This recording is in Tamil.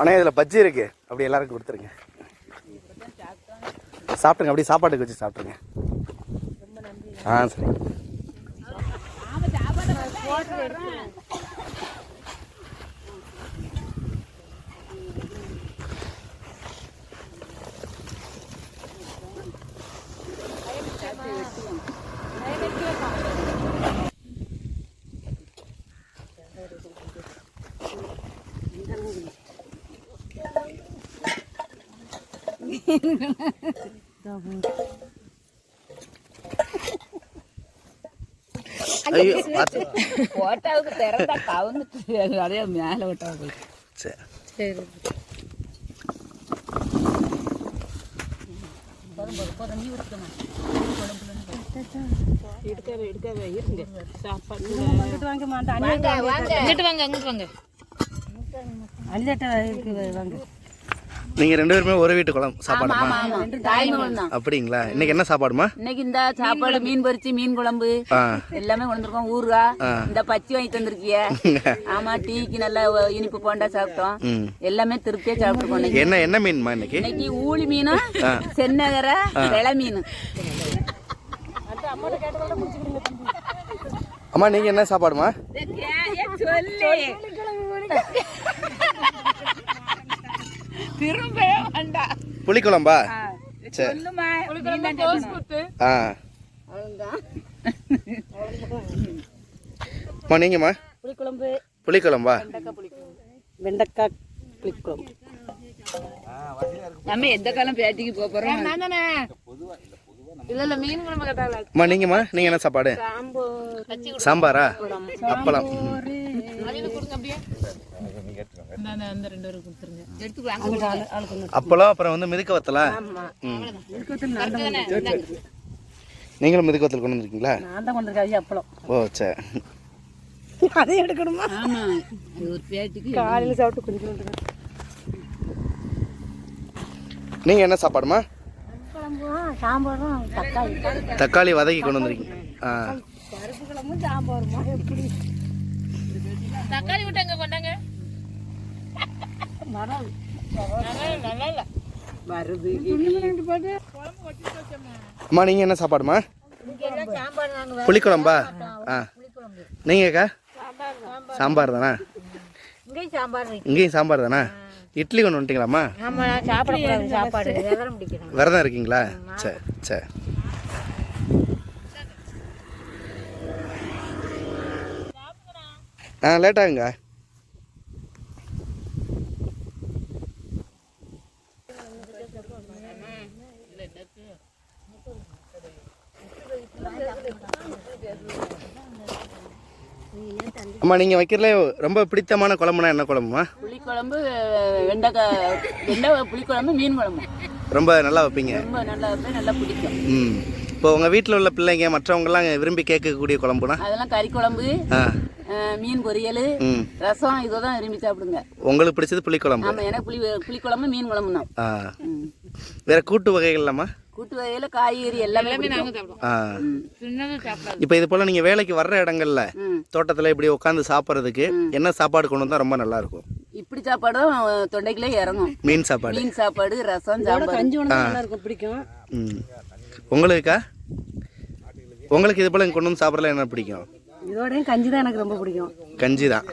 ஆனால் இதில் பஜ்ஜி இருக்கு. அப்படி எல்லாருக்கும் கொடுத்துருங்க. சாப்பிட்டுங்க அப்படியே சாப்பாட்டுக்கு வச்சு சாப்பிட்ருங்க ஆ சரி. Thank you. போட்டாவுக்கு திறந்தா கவுந்துட்டு அதே மேலே விட்டா போய் சரி எடுக்கவே எடுக்கவே இருங்க சாப்பாடு வாங்க மாட்டேன் இங்கிட்டு வாங்க அங்கிட்டு வாங்க அனிதட்ட இருக்கு வாங்க நீங்கள் ரெண்டு பேருமே ஒரு வீட்டு குழம்பு சாப்பாடுமா? அப்படிங்களா? இன்னைக்கு என்ன சாப்பாடுமா? இன்னைக்கு இந்த சாப்பாடு மீன் பொரிச்சு மீன் குழம்பு. எல்லாமே கொண்டிருக்கோம் ஊறுகா. இந்த பச்சி வாங்கி தந்திருக்கிய ஆமா டீக்கு நல்லா இனிப்பு போண்டா சாப்பிட்டோம். எல்லாமே திருப்தியா சாப்பிட்டுருக்கோம் இன்னைக்கு. என்ன என்ன மீன்மா இன்னைக்கு? இன்னைக்கு ஊளி மீனும் சென்னகர வெள மீன். அம்மா நீங்கள் என்ன சாப்பாடுமா? திரும்ப வேண்டாம் புளிக்குழம்பா? சரி. சொல்லுமா ஆ. அம்மா நீங்கம்மா? புளிக்குழம்பு. புளிக்குழம்பா? வெண்டைக்காய் புளிக்குழம்பு. நம்ம எந்த காலம் பேட்டிக்கு போக போறோம்? இல்ல இல்ல மீன் குழம்பு கேட்டால அம்மா நீங்கம்மா என்ன சாப்பாடு? சாம்பாரா. அப்பளம். அப்பளம் அப்புறம் வந்து மிதுக்க வத்தலா? நீங்களும் மிதுக்க வத்தல் கொண்டு வந்திருக்கீங்களா? நான் தான் கொண்டு இருக்கேன் அப்பளம் ஓ சரி அதை எடுக்கணுமா? ஆமா அது ஒரு பேட்டிக்கு காலையில் சாப்பிட்டு கொஞ்சம் நீங்கள் என்ன சாப்பாடுமா? தக்காளி. தக்காளி வதக்கி கொண்டு வந்திருக்கீங்க. ஆ. பருப்பு குழம்பும் சாம்பாருமா? எப்படி? தக்காளி விட்டு எங்க கொண்டாங்க? அம்மா நீங்கள் என்ன சாப்பாடுமா புளிக்குழம்பா? ஆ. நீங்கக்கா சாம்பார். தானா? இங்கேயும் சாம்பார் இங்கேயும் சாம்பார் தானா? இட்லி கொண்டு வந்துட்டீங்களாம்மா? விரதம் இருக்கீங்களா? சரி சரி ஆ லேட்டாகுங்க. அம்மா நீங்கள் வைக்கிறதுல ரொம்ப பிடித்தமான குழம்புனா என்ன குழம்புமா? புளிக்குழம்பு வெண்டைக்காய் வெண்டை புளிக்குழம்பு மீன் குழம்பு. ரொம்ப நல்லா வைப்பீங்க. ரொம்ப நல்லா வைப்பேன் நல்லா பிடிக்கும். ம். இப்போ உங்கள் வீட்டில் உள்ள பிள்ளைங்க மற்றவங்கலாம் விரும்பி கேட்கக்கூடிய குழம்புனா? அதெல்லாம் கறி குழம்பு மீன் பொரியல் ரசம் இதை தான் விரும்பி சாப்பிடுங்க. உங்களுக்கு பிடிச்சது புளிக்குழம்பு ஆமா எனக்கு புளி புளிக்குழம்பு மீன் குழம்பு தான். வேற கூட்டு வகைகள்லாமா? கூட்டு வகையில காய்கறி எல்லாமே இப்போ இது போல் நீங்கள் வேலைக்கு வர்ற இடங்கள்ல. தோட்டத்தில் இப்படி உட்காந்து சாப்பிட்றதுக்கு என்ன சாப்பாடு கொண்டு வந்தால் ரொம்ப நல்லா இருக்கும்? இப்படி சாப்பாடும் தொண்டைக்குள்ளே இறங்கும். மீன் சாப்பாடு. மீன் சாப்பாடு ரசம் சாப்பாடு கஞ்சி ஒன்று நல்லா இருக்கும் பிடிக்கும். உங்களுக்கா? உங்களுக்கு இது போல் கொண்டு வந்து சாப்பிட்றதுல என்ன பிடிக்கும்? இதோடயும் கஞ்சி தான் எனக்கு ரொம்ப பிடிக்கும். கஞ்சி தான்